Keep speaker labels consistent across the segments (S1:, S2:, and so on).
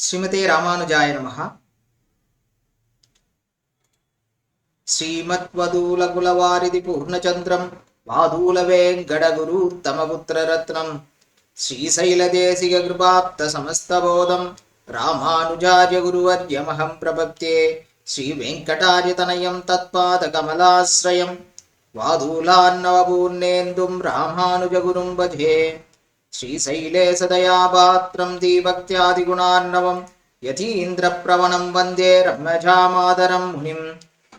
S1: శ్రీమతే రామానుజాయ నమ. శ్రీమద్వదూలకులవారిది పూర్ణచంద్రం వాదూలవేంకటగురుత్తమపుత్రరత్నం శ్రీశైలదేశిక కృపాప్త సమస్తబోధం రామానుజాయ గురువర్యమహం ప్రపత్తే శ్రీవేంకటార్యతనయం తత్పాదకమలాశ్రయం వాదూలాన్నవపూర్ణేందుం రామానుజగురుం భజే श्रीशैले सदयापात्रं दीभक्त्यादिगुणार्णवं यतीन्द्रप्रवणं वन्दे रम्यजामादरं मुनिम्।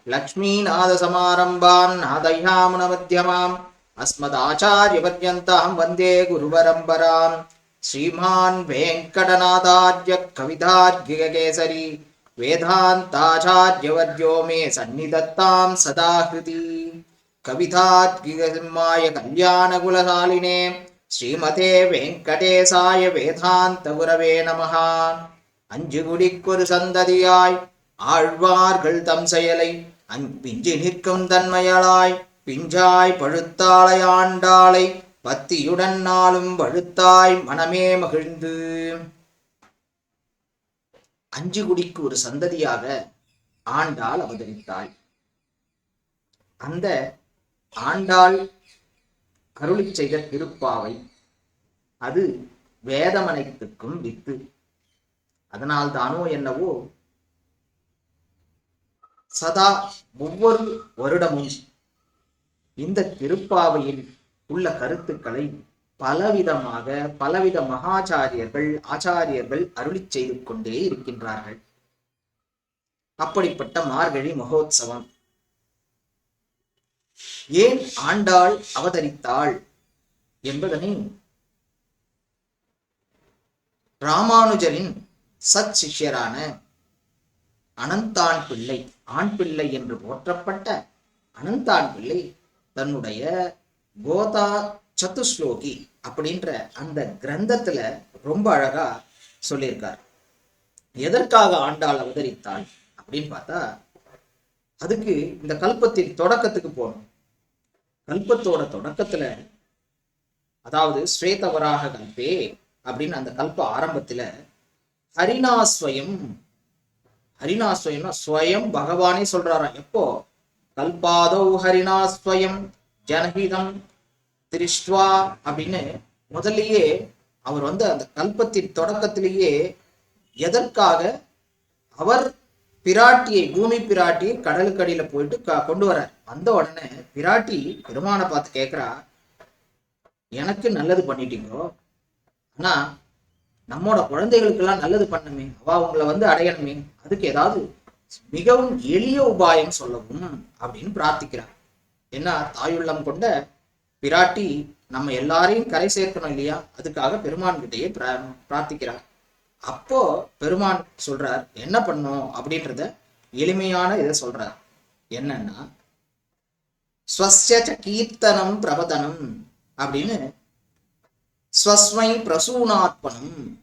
S1: लक्ष्मीनाथसमारम्भान् नादयामुनमध्यमाम् अस्मदाचार्यपर्यन्तां वन्दे गुरुपरम्पराम्। श्रीमान् वेङ्कटनाथार्य कवितार्किककेसरी वेदान्ताचार्यवर्यो मे सदा हृदि कवितार्किकसिंहाय कल्याणकुलशालिने ஸ்ரீமதே வெங்கடேசாய வேதாந்த குரவே நமகான் அஞ்சு குடிக்கொரு சந்ததியாய் ஆழ்வார்கள் தம் செயலை பிஞ்சு நிற்கும் தன்மையளாய் பிஞ்சாய் பழுத்தாளை ஆண்டாளை பத்தியுடன் நாளும் பழுத்தாய் மனமே மகிழ்ந்து. அஞ்சு குடிக்கு ஒரு சந்ததியாக ஆண்டாள் அவதரித்தாள். அந்த ஆண்டாள் அருளி செய்த திருப்பாவை அது வேதமனைத்துக்கும் வித்து. அதனால் தானோ என்னவோ சதா ஒவ்வொரு வருடமும் இந்த திருப்பாவையில் உள்ள கருத்துக்களை பலவிதமாக பலவித மகாச்சாரியர்கள் ஆச்சாரியர்கள் அருளி செய்து கொண்டே இருக்கின்றார்கள். அப்படிப்பட்ட மார்கழி மகோத்சவம். ஏன் ஆண்டாள் அவதரித்தாள் என்பதனை ராமானுஜரின் சத் சிஷ்யரான அனந்தான் பிள்ளை ஆண் பிள்ளை என்று போற்றப்பட்ட அனந்தான் பிள்ளை தன்னுடைய கோதா சத்துஸ்லோகி அப்படின்ற அந்த கிரந்தத்துல ரொம்ப அழகா சொல்லியிருக்கார். எதற்காக ஆண்டாள் அவதரித்தாள் அப்படின்னு பார்த்தா அதுக்கு இந்த கல்பத்தின் தொடக்கத்துக்கு போகணும். கல்பத்தோட தொடக்கத்துல அதாவது ஸ்வேதவராக கல்பே அப்படின்னு அந்த கல்ப ஆரம்பத்துல ஹரிணாஸ்வயம் ஹரிணாஸ்வயம்னா ஸ்வயம் பகவானே சொல்றாராம் எப்போ? கல்பாதோ ஹரிணாஸ்வயம் ஜனஹிதம் திருஷ்வா அப்படின்னு முதல்லயே அவர் வந்து அந்த கல்பத்தின் தொடக்கத்திலேயே எதற்காக? அவர் பிராட்டியை பூமி பிராட்டியை கடலுக்கடியில போயிட்டு கொண்டு வரார். வந்த உடனே பிராட்டி பெருமானை பார்த்து கேட்குறா எனக்கு நல்லது பண்ணிட்டீங்களோ ஆனா நம்மோட குழந்தைகளுக்கெல்லாம் நல்லது பண்ணுமே. அவ உங்களை வந்து அடையணுமே. அதுக்கு ஏதாவது மிகவும் எளிய உபாயம் சொல்லவும் அப்படின்னு பிரார்த்திக்கிறார் என்ன தாயுள்ளம் கொண்ட பிராட்டி நம்ம எல்லாரையும் கரை சேர்க்கணும் இல்லையா? அதுக்காக பெருமான் கிட்டயே பிர- பிரார்த்திக்கிறார் அப்போ பெருமான் சொல்றார் என்ன பண்ணும்? அப்படின்றத எளிமையான இதை சொல்றார். என்னன்னா ஸ்வஸ்ய கீர்த்தனம் பிரபதனம் அப்படின்னு ஸ்வஸ்மை பிரசூனாத்மனம்.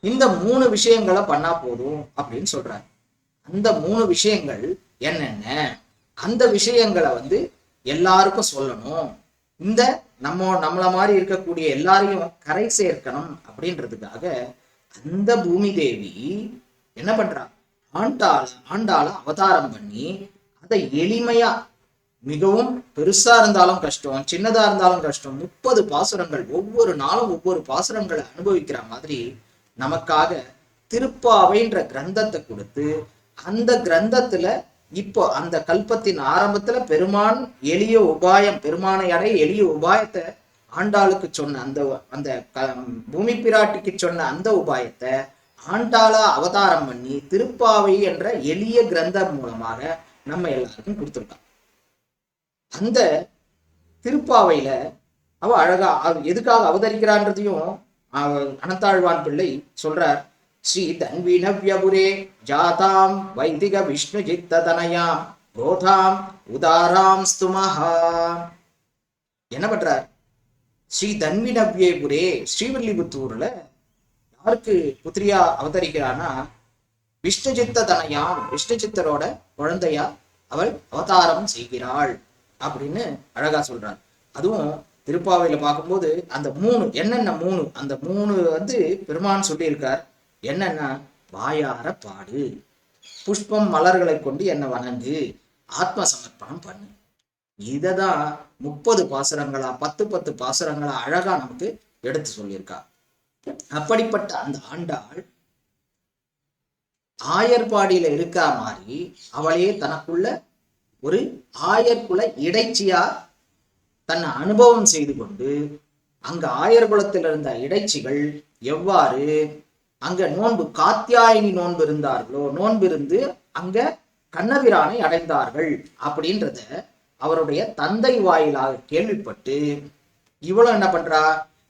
S1: இந்த மூணு விஷயங்களை பண்ணா போதும் அப்படின்னு சொல்றாரு. அந்த மூணு விஷயங்கள் என்னென்ன? அந்த விஷயங்களை வந்து எல்லாருக்கும் சொல்லணும். இந்த நம்ம நம்மள மாதிரி இருக்கக்கூடிய எல்லாரையும் கரை சேர்க்கணும் அப்படின்றதுக்காக அந்த பூமி தேவி என்ன பண்றா? ஆண்டாள் ஆண்டாள அவதாரம் பண்ணி அதை எளிமையா மிகவும் பெருசா இருந்தாலும் கஷ்டம் சின்னதா இருந்தாலும் கஷ்டம் முப்பது பாசுரங்கள் ஒவ்வொரு நாளும் ஒவ்வொரு பாசுரங்களை அனுபவிக்கிற மாதிரி நமக்காக திருப்பாவைன்ற கிரந்தத்தை கொடுத்து அந்த கிரந்தத்துல இப்போ அந்த கல்பத்தின் ஆரம்பத்துல பெருமான் எளிய உபாயம் பெருமானை அடைய எளிய உபாயத்தை ஆண்டாளுக்கு சொன்ன அந்த அந்த க- பூமி பிராட்டிக்கு சொன்ன அந்த உபாயத்தை ஆண்டாளா அவதாரம் பண்ணி திருப்பாவை என்ற எளிய கிரந்தம் மூலமாக நம்ம எல்லாருக்கும் கொடுத்துருக்கான். அந்த திருப்பாவையில அவ அழகா அவ எதுக்காக அவதரிக்கிறான்றதையும் அனந்தாழ்வான் பிள்ளை சொல்றார். ஸ்ரீ தன்வினவ்யபுரே ஜாதாம் வைதிக விஷ்ணு ஜித்ததனயாம் கோதாம் உதாராம் ஸ்துமஹா என்ன பண்றார்? ஸ்ரீ தன்வினவ்யபுரே ஸ்ரீவில்லிபுத்தூர்ல யாருக்கு புத்திரியா அவதரிக்கிறான்னா விஷ்ணு தனையாம் விஷ்ணுஜித்தரோட விஷ்ணு சித்தரோட குழந்தையா அவள் அவதாரம் செய்கிறாள் அப்படின்னு அழகா சொல்றார். அதுவும் திருப்பாவையில பார்க்கும்போது அந்த மூணு என்னென்ன மூணு? அந்த மூணு வந்து பெருமான் சொல்லியிருக்கார். என்னன்னா வாயார பாடு. புஷ்பம் மலர்களை கொண்டு என்னை வணங்கு? ஆத்ம சமர்ப்பணம் பண்ணு. இதை தான் முப்பது பாசுரங்களா பத்து பத்து பாசுரங்களா அழகா நமக்கு எடுத்து சொல்லியிருக்கா. அப்படிப்பட்ட அந்த ஆண்டாள் ஆயர்பாடியில இருக்கா மாதிரி அவளையே தனக்குள்ள ஒரு ஆயர்குல இடைச்சியா தன்னை அனுபவம் செய்து கொண்டு அங்க ஆயர்குலத்தில் இருந்த இடைச்சிகள் எவ்வாறு அங்க நோன்பு காத்தியாயினி நோன்பு இருந்தார்களோ? நோன்பு இருந்து அங்க கண்ணபிரானை அடைந்தார்கள் அப்படின்றத அவருடைய தந்தை வாயிலாக கேள்விப்பட்டு இவளும் என்ன பண்றா?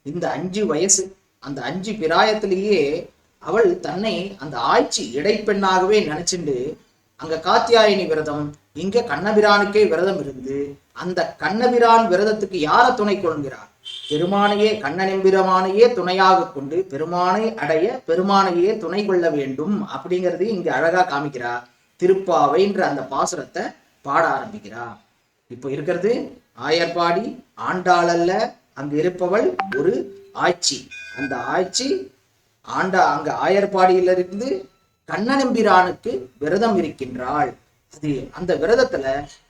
S1: இந்த அஞ்சு வயசு அந்த அஞ்சு பிராயத்திலேயே அவள் தன்னை அந்த ஆட்சி இடைப்பெண்ணாகவே நினைச்சுண்டு அங்க காத்தியாயினி விரதம் இங்க கண்ணபிரானுக்கே விரதம் இருந்து அந்த கண்ணபிரான் விரதத்துக்கு யார துணை கொள்கிறார் பெருமானையே கண்ணனெம்பிரமானையே துணையாக கொண்டு பெருமானை அடைய பெருமானையே துணை கொள்ள வேண்டும் அப்படிங்கிறது இங்க அழகா காமிக்கிறா. திருப்பாவைன்ற அந்த பாசுரத்தை பாட ஆரம்பிக்கிறா. இப்போ இருக்கிறது ஆயர்பாடி ஆண்டாள் அல்ல இருப்பவள் ஒரு ஆட்சி அந்த ஆட்சி ஆண்டா அங்க ஆயர்பாடியிலிருந்து கண்ணனம்பிரானுக்கு விரதம் இருக்கின்றாள். அது அந்த விரதத்துல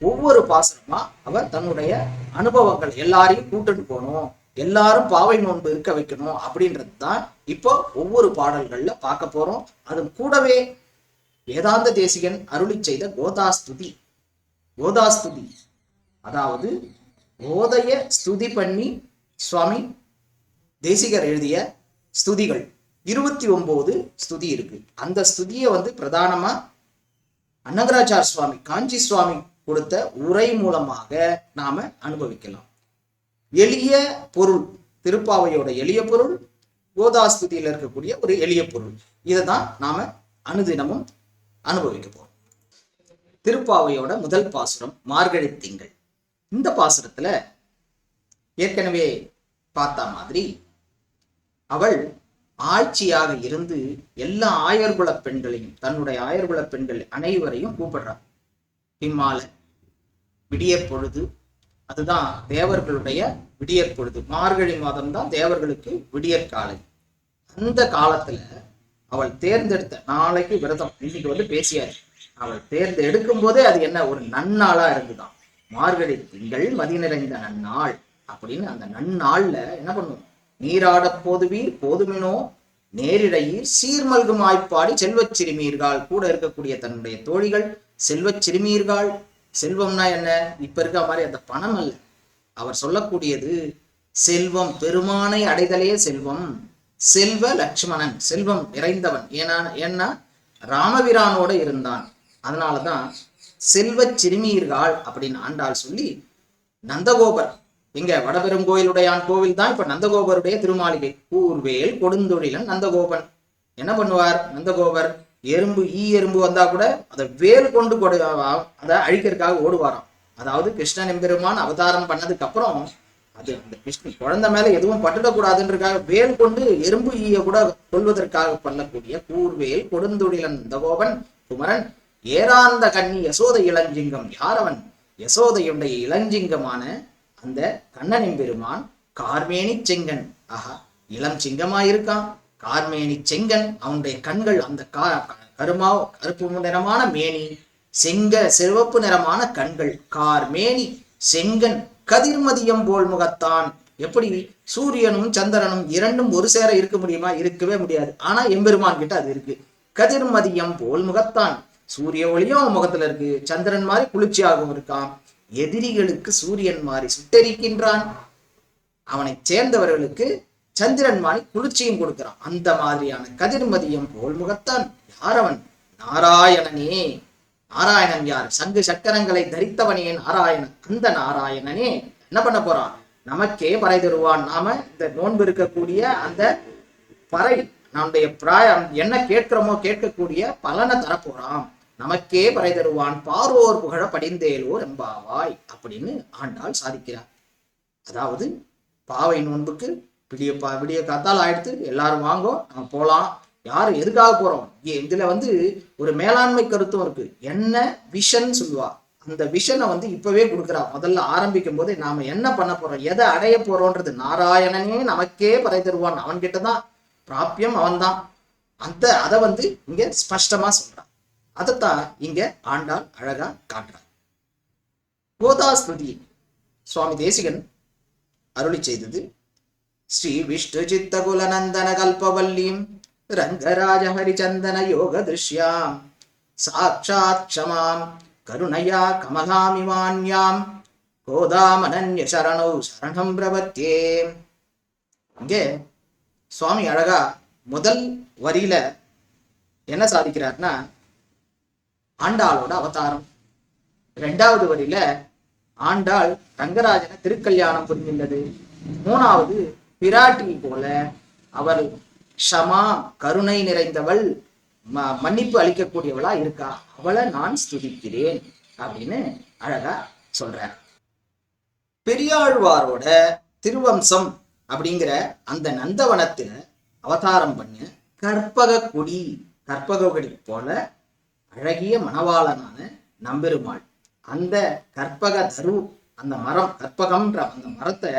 S1: ஒவ்வொரு பாசனமா அவர் தன்னுடைய அனுபவங்கள் எல்லாரையும் கூட்டிட்டு போகணும் எல்லாரும் பாவை நோன்பு இருக்க வைக்கணும் அப்படின்றது தான் இப்போ ஒவ்வொரு பாடல்கள்ல பார்க்க போறோம். அது கூடவே வேதாந்த தேசிகன் அருளி செய்த கோதாஸ்துதி. கோதாஸ்துதி. அதாவது கோதைய ஸ்துதி பண்ணி சுவாமி தேசிகர் எழுதிய ஸ்துதிகள். இருபத்தி ஒன்பது ஸ்துதி இருக்கு. அந்த ஸ்துதியை வந்து பிரதானமா அன்னகராச்சார் சுவாமி காஞ்சி சுவாமி கொடுத்த உரை மூலமாக நாம அனுபவிக்கலாம். எளிய பொருள் திருப்பாவையோட எளிய பொருள் கோதாஸ்துதியில் இருக்கக்கூடிய ஒரு எளிய பொருள். இதை தான் நாம அனுதினமும் அனுபவிக்க போறோம். திருப்பாவையோட முதல் பாசுரம் மார்கழி திங்கள். இந்த பாசுரத்துல ஏற்கனவே பார்த்த மாதிரி அவள் ஆட்சியாக இருந்து எல்லா ஆயர்குல பெண்களையும் தன்னுடைய ஆயர்குல பெண்கள் அனைவரையும் கூப்பிடுறார் பிம்மால விடிய பொழுது அதுதான் தேவர்களுடைய விடியற் பொழுது. மார்கழி மாதம் தான் தேவர்களுக்கு விடியற் காலை. அந்த காலத்துல அவள் தேர்ந்தெடுத்த நாளைக்கு விரதம் இன்னைக்கு வந்து பேசியாரு அவள் தேர்ந்தெடுக்கும் போதே அது என்ன ஒரு நன்னாளா இருந்துதான். மார்கழி திங்கள் மதி நிறைந்த நன்னாள் அப்படின்னு அந்த நன்னாள்ல என்ன பண்ணுவோம் நீராடப் போதுவீர் போதுமினோ? நேரிடையீர் சீர்மல்கும் ஆய்ப்பாடி செல்வச் சிறுமீர்கள் கூட இருக்கக்கூடிய தன்னுடைய தோழிகள் செல்வச் சிறுமீர்கள். செல்வம்னா என்ன? இப்ப இருக்க மாதிரி அந்த பணம் அல்ல. அவர் சொல்லக்கூடியது செல்வம் பெருமானை அடைதலே செல்வம். செல்வ லட்சுமணன் செல்வம் நிறைந்தவன். ஏன்னா ஏன்னா ராமபிரானோட இருந்தான். அதனாலதான் செல்வச் சிறுமியர்கள் அப்படின்னு ஆண்டாள் சொல்லி நந்தகோபர் இங்க வடபெருங்கோயிலுடையான் கோவில் தான் இப்ப நந்தகோபருடைய திருமாளிகை. கூர்வேல் கொடுந்தொழிலன் நந்தகோபன். என்ன பண்ணுவார்? நந்தகோபர் எறும்பு ஈ எறும்பு வந்தா கூட அதை வேல் கொண்டு கொடு அதை அழிக்கிறதுக்காக ஓடுவாராம். அதாவது கிருஷ்ணன் எம்பெருமான் அவதாரம் பண்ணதுக்கு அப்புறம் அது அந்த கிருஷ்ணன் குழந்தை மேல எதுவும் பட்டுடக்கூடாதுன்றக்காக வேல் கொண்டு எறும்பு ஈய கூட கொள்வதற்காக பண்ணக்கூடிய கூர்வேல் கொடுந்தொழிலன் நந்தகோபன் குமரன் ஏராந்த கன்னி யசோத இளஞ்சிங்கம் யாரவன் யசோதையுடைய இளஞ்சிங்கமான அந்த கண்ணனின் பெருமான் கார்மேனி செங்கன். ஆஹா இளம் சிங்கமா இருக்கான் கார்மேனி செங்கன் அவனுடைய கண்கள் அந்த கா கருமா கருப்பு நிறமான மேனி செங்க சிவப்பு நிறமான கண்கள். கார்மேனி செங்கன் கதிர்மதியம் போல் முகத்தான். எப்படி? சூரியனும் சந்திரனும் இரண்டும் ஒரு சேர இருக்க முடியுமா? இருக்கவே முடியாது. ஆனா எம்பெருமான் கிட்ட அது இருக்கு. கதிர்மதியம் போல் முகத்தான். சூரிய ஒளியும் அவன் முகத்துல இருக்கு. சந்திரன் மாதிரி குளிர்ச்சியாகவும் இருக்கான். எதிரிகளுக்கு சூரியன் மாதிரி சுட்டரிக்கின்றான். அவனை சேர்ந்தவர்களுக்கு சந்திரன் மாறி குளிர்ச்சியும் கொடுக்கிறான். அந்த மாதிரியான கதிர்மதியம் போல் முகத்தான். யார் அவன் நாராயணனே. நாராயணன் யார்? சங்கு சக்கரங்களை தரித்தவனே நாராயணன்? அந்த நாராயணனே. என்ன பண்ண போறான் நமக்கே பறை தருவான். நாம இந்த நோன்பு இருக்கக்கூடிய அந்த பறை நம்முடைய பிராயம் என்ன கேட்கிறோமோ கேட்கக்கூடிய பலனை தரப்போறான் நமக்கே பறை தருவான். பாரோர் புகழ படிந்தேலோர் எம்பாவாய் அப்படின்னு ஆண்டாள் சாதிக்கிறார் அதாவது பாவை நோன்புக்கு விடிய பா விடிய காத்தால் ஆயிடுத்து எல்லாரும் வாங்கோ நம்ம போகலாம் யார் எதுக்காக போறோம்? இ- இதுல வந்து ஒரு மேலாண்மை கருத்தும் இருக்கு. என்ன விஷன் சொல்லுவா. அந்த விஷனை வந்து இப்பவே கொடுக்குறா. முதல்ல ஆரம்பிக்கும் போது நாம என்ன பண்ண போறோம்? எதை அடைய போறோன்றது நாராயணனே நமக்கே பறை தருவான். அவன்கிட்ட தான் பிராப்பியம் அவன்தான். அந்த அதை வந்து இங்க ஸ்பஷ்டமா சொல்றான் அதைத்தான் இங்க ஆண்டாள் அழகா காட்டுறார். கோதாஸ்துதி சுவாமி தேசிகன் அருளி செய்தது ஸ்ரீ விஷ்ணு சித்த குலநந்தன கல்பவல்லீம் ரங்கராஜ ஹரிச்சந்தன யோக திருஷ்யாம் சாட்சாத் க்ஷமாம் கருணையா கமலாமிமான்யாம் கோதாமனன்ய சரணௌ சரணம் பிரபத்தே இங்கே சுவாமி அழகா முதல் வரியில என்ன சாதிக்கிறார்னா ஆண்டாளோட அவதாரம். ரெண்டாவது வரியில ஆண்டாள் ரங்கராஜனை திருக்கல்யாணம் புரிந்துள்ளது. மூணாவது பிராட்டி போல அவள் க்ஷமா கருணை நிறைந்தவள் ம- மன்னிப்பு அளிக்கக்கூடியவளா இருக்கா? அவளை நான் ஸ்துதிக்கிறேன் அப்படின்னு அழகா சொல்றார். பெரியாழ்வாரோட திருவம்சம் அப்படிங்கிற அந்த நந்தவனத்துல அவதாரம் பண்ண கற்பக கொடி கற்பக கொடி போல அழகிய மணவாளனான நம்பெருமாள். அந்த கற்பக தரு அந்த மரம் கற்பகம்ன்ற அந்த மரத்தை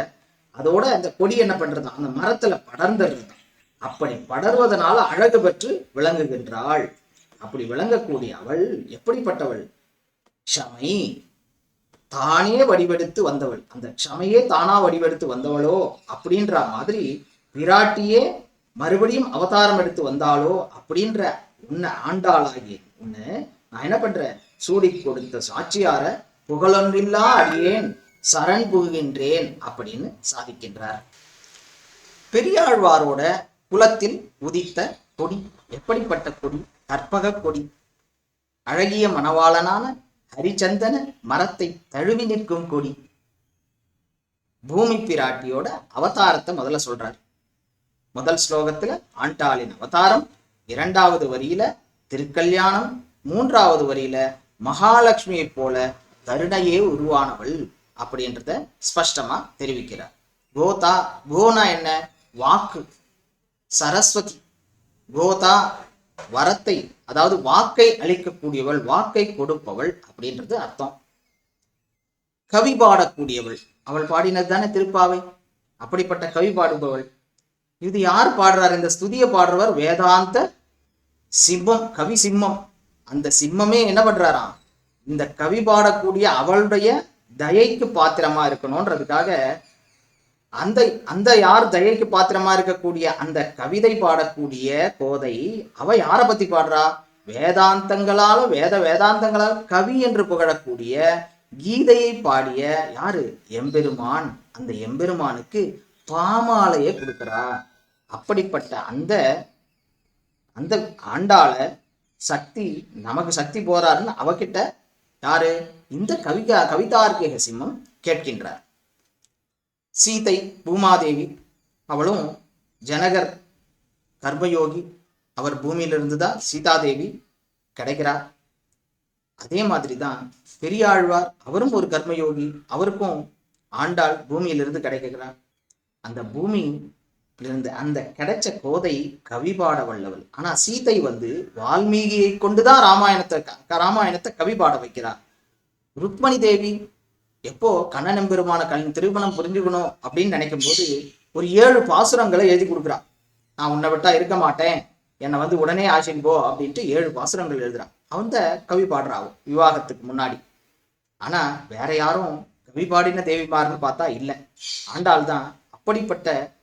S1: அதோட அந்த கொடி என்ன பண்றது? அந்த மரத்துல படர்ந்துடுறது? அப்படி படர்வதனால அழகு பெற்று விளங்குகின்றாள். அப்படி விளங்கக்கூடிய அவள் எப்படிப்பட்டவள்? க்ஷமை தானே வடிவெடுத்து வந்தவள். அந்த க்ஷமையே தானா வடிவெடுத்து வந்தவளோ அப்படின்ற மாதிரி விராட்டியே மறுபடியும் அவதாரம் எடுத்து வந்தாளோ அப்படின்ற உன்னை ஆண்டாளாகிய உன்னை நான் என்ன பண்றேன்? சூடி கொடுத்த சாட்சியார புகழொன்றில்லா அடியேன் சரண் புகுகின்றேன் அப்படின்னு சாதிக்கின்றார். பெரியாழ்வாரோட குலத்தில் உதித்த கொடி எப்படிப்பட்ட கொடி? கற்பக கொடி. அழகிய மணவாளனான ஹரிச்சந்தன மரத்தை தழுவி நிற்கும் கொடி. பூமி பிராட்டியோட அவதாரத்தை முதல்ல சொல்றார். முதல் ஸ்லோகத்துல ஆண்டாளின் அவதாரம் இரண்டாவது வரியில திருக்கல்யாணம் மூன்றாவது வரியில மகாலட்சுமியை போல கருணையே உருவானவள் அப்படின்றத ஸ்பஷ்டமா தெரிவிக்கிறார். கோதா கோனா என்ன? வாக்கு. சரஸ்வதி. கோதா வரத்தை அதாவது வாக்கை அளிக்கக்கூடியவள் வாக்கை கொடுப்பவள் அப்படின்றது அர்த்தம். கவி பாடக்கூடியவள். அவள் பாடினது தானே திருப்பாவை? அப்படிப்பட்ட கவி பாடுபவள். இது யார் பாடுறார்? இந்த ஸ்துதியை பாடுறவர் வேதாந்த சிம்மம் கவி சிம்மம். அந்த சிம்மமே என்ன பண்றாராம்? இந்த கவி பாடக்கூடிய அவளுடைய தயைக்கு பாத்திரமா இருக்கணும்ன்றதுக்காக அந்த அந்த யார் தயைக்கு பாத்திரமா இருக்கக்கூடிய அந்த கவிதை பாடக்கூடிய கோதை அவ யாரை பத்தி பாடுறா? வேதாந்தங்களால வேத வேதாந்தங்களால் கவி என்று புகழக்கூடிய கீதையை பாடிய யாரு? எம்பெருமான். அந்த எம்பெருமானுக்கு பாமாலையை கொடுக்குறா அப்படிப்பட்ட அந்த அந்த ஆண்டாள சக்தி நமக்கு சக்தி போறாருன்னு அவகிட்ட யாரு? இந்த கவிகா கவிதார்க்கிக சிம்மம் கேட்கின்றார். சீதை பூமாதேவி அவளும் ஜனகர் கர்ப்பயோகி அவர் பூமியிலிருந்து தான் சீதாதேவி கிடைக்கிறார். அதே மாதிரி தான் பெரியாழ்வார் அவரும் ஒரு கர்மயோகி அவருக்கும் ஆண்டாள் பூமியிலிருந்து கிடைக்கிறார். அந்த பூமி இருந்த அந்த கிடைச்ச கோதை கவி பாட வல்லவள் ஆனா சீதை வந்து வால்மீகியை கொண்டுதான் ராமாயணத்தை க- ராமாயணத்தை கவி பாட வைக்கிறார். ருக்மணி தேவி எப்போ கண்ணன் பெருமான கண் திருமணம் புரிஞ்சுக்கணும் அப்படின்னு நினைக்கும் போது ஒரு ஏழு பாசுரங்களை எழுதி கொடுக்குறான். நான் உன்னை விட்டா இருக்க மாட்டேன். என்னை வந்து உடனே ஆசின் போ அப்படின்ட்டு ஏழு பாசுரங்கள் எழுதுறான். அவன் கவி பாடுறாவும் விவாகத்துக்கு முன்னாடி. ஆனா வேற யாரும் கவி பாடின தேவிமார்னு பார்த்தா இல்லை. ஆண்டாள் தான் அப்படிப்பட்ட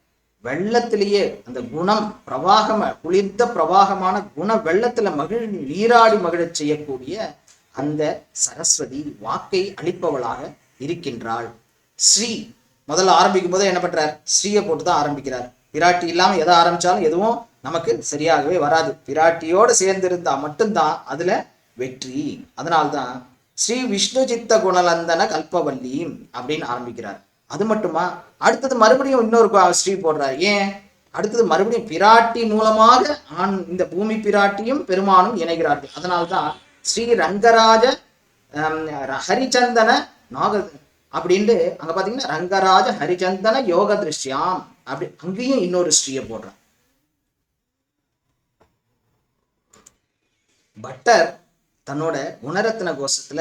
S1: வெள்ளத்திலேயே அந்த குணம் பிரவாகம குளிர்ந்த பிரவாகமான குண வெள்ளத்துல மகிழ் நீராடி மகிழச் செய்யக்கூடிய அந்த சரஸ்வதி வாக்கை அளிப்பவளாக இருக்கின்றாள். ஸ்ரீ முதல்ல ஆரம்பிக்கும் போதே என்ன பண்றார்? ஸ்ரீயை போட்டு தான் ஆரம்பிக்கிறார். பிராட்டி இல்லாம எதை ஆரம்பிச்சாலும் எதுவும் நமக்கு சரியாகவே வராது. பிராட்டியோடு சேர்ந்து இருந்தா மட்டும்தான் அதுல வெற்றி. அதனால்தான் ஸ்ரீ விஷ்ணு சித்த குணலந்தன கல்பவல்லி அப்படின்னு ஆரம்பிக்கிறார். அது மட்டுமா? அடுத்தது மறுபடியும் இன்னொரு ஸ்ரீ போடுறார். ஏன்? அடுத்தது மறுபடியும் பிராட்டி மூலமாக ஆண் இந்த பூமி பிராட்டியும் பெருமானும் இணைகிறார்கள். அதனால்தான் ஸ்ரீ ரங்கராஜ ஹம், ஹரிச்சந்தன நாக அப்படின்ட்டு அங்க பாத்தீங்கன்னா ரங்கராஜ ஹரிச்சந்தன யோக திருஷ்யாம் அப்படி அங்கேயும் இன்னொரு ஸ்ரீயை போடுறான். பட்டர் தன்னோட குணரத்ன கோஷத்துல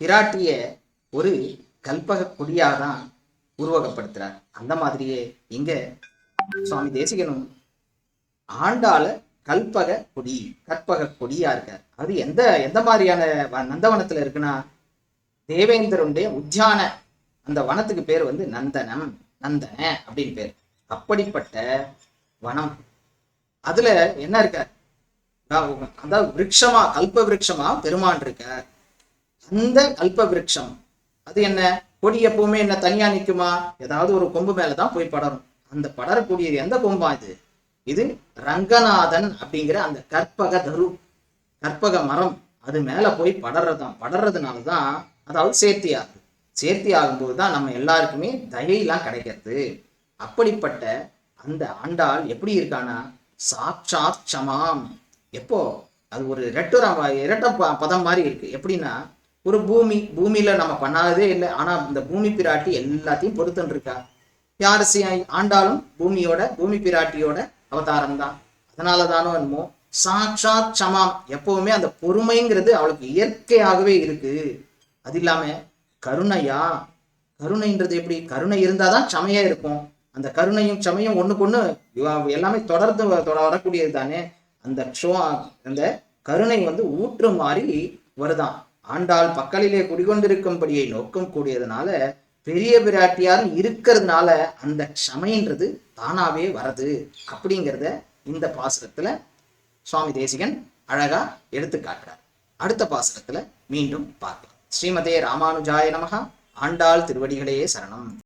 S1: பிராட்டிய ஒரு கல்பக கொடியாக தான் உருவகப்படுத்துறார். அந்த மாதிரியே இங்க சுவாமி தேசிகனும் ஆண்டாள கல்பக கொடி கற்பக கொடியா இருக்கார். அது எந்த எந்த மாதிரியான நந்தவனத்துல இருக்குன்னா தேவேந்திரனுடைய உத்தியான அந்த வனத்துக்கு பேர் வந்து நந்தனம் நந்தன அப்படின்னு பேர். அப்படிப்பட்ட வனம். அதுல என்ன இருக்க அதாவது விரக்ஷமா கல்ப விரக்ஷமா பெருமான் இருக்க அந்த கல்ப விரக்ஷம் அது என்ன? கொடி எப்பவுமே என்ன தனியா நிற்குமா ஏதாவது ஒரு கொம்பு மேலதான் போய் படரும் அந்த படரக்கூடியது எந்த கொம்பா இது? இது ரங்கநாதன் அப்படிங்கிற அந்த கற்பக தரு கற்பக மரம். அது மேல போய் படறதாம் படறதுனால தான் அதாவது சேர்த்தி ஆகுது சேர்த்தி ஆகும்போது தான் நம்ம எல்லாருக்குமே தயையெல்லாம் கிடைக்கிறது. அப்படிப்பட்ட அந்த ஆண்டாள் எப்படி இருக்கானா? சாட்சாத் சமாம். எப்போ? அது ஒரு ரெட்டுரம் இரட்ட ப- பதம் மாதிரி இருக்கு. எப்படின்னா ஒரு பூமி பூமியில நம்ம பண்ணாததே இல்லை. ஆனா இந்த பூமி பிராட்டி எல்லாத்தையும் பொறுத்துன்னு இருக்கா யார் ஆண்டாலும் பூமியோட பூமி பிராட்டியோட அவதாரம் தான் அதனால தானோ என்னமோ சாட்சாத் சமாம். எப்பவுமே அந்த பொறுமைங்கிறது அவளுக்கு இயற்கையாகவே இருக்கு. அது இல்லாம கருணையா? கருணைன்றது எப்படி? கருணை இருந்தாதான் சமையா இருக்கும். அந்த கருணையும் சமையும் ஒண்ணுக்கு ஒண்ணு எல்லாமே தொடர்ந்து வ- தொட- வரக்கூடியது தானே அந்த க்ஷோ அந்த கருணை வந்து ஊற்று மாறி வருதான். ஆண்டாள் பக்கலிலே குடிகொண்டிருக்கும்படியை நோக்கம் கூடியதுனால பெரிய பிராட்டியார் இருக்கிறதுனால அந்த க்ஷமைன்றது தானாவே வரது அப்படிங்கிறத இந்த பாசுரத்துல சுவாமி தேசிகன் அழகா எடுத்து காட்டுறார். அடுத்த பாசுரத்துல மீண்டும் பார்க்கலாம் ஸ்ரீமதே ராமானுஜாய நமகா ஆண்டாள் திருவடிகளே சரணம்.